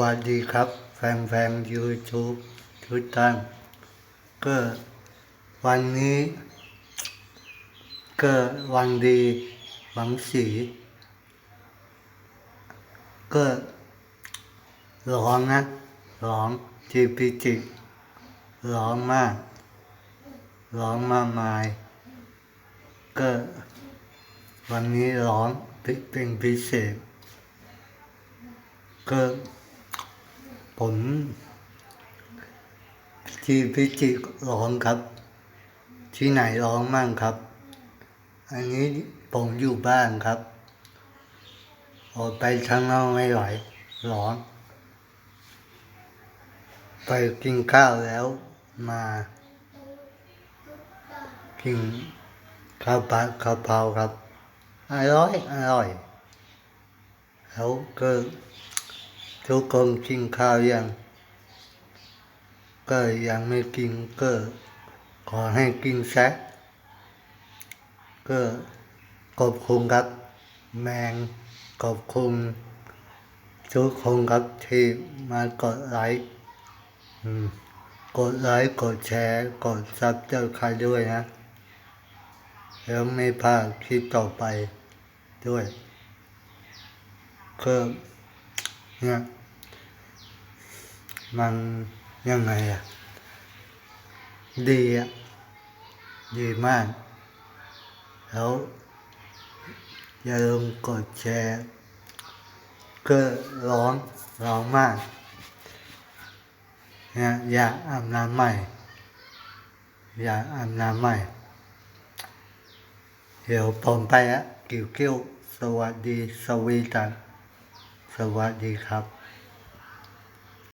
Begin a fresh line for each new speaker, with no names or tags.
วัสดีครับ แฟนๆ YouTube ทุกท่านก็วันนี้ ก็วันดีหวังสี ก็ร้อนนะร้อนที่พิจิรร้อนมากร้อนมากมาย ก็วันนี้ร้อนเป็นพิเศษก็ ผมที่พิจิตรร้อนครับ ที่ไหนร้อนมั่งครับ อันนี้ผมอยู่บ้านครับ ออกไปข้างนอกไม่ไหวร้อนไปกินข้าวแล้วมากินข้าวผัดข้าวเผาครับ อร่อย อร่อยแล้วก็ ทุกคนกินข้าวยัง ก็ยังไม่กินก็ ขอให้กินแซะก็ขอบคุณครับ แมงขอบคุณทุกคนครับที่มากดไลค์อืมกดไลค์กดแชร์กดซับเจ้าใครด้วยนะ แล้วไม่พลาดคลิปต่อไปด้วยก็เนี่ย มันยังไงอะดีอะดีมาก แล้ว อย่าลืมกดแชร์ ก็ร้อนร้อนมากเนี่ยอยากอาบน้ำใหม่ อยากอาบน้ำใหม่ เดี๋ยวผมไปอะกิ้วกิ้วสวัสดีสวีดันสวัสดีครับ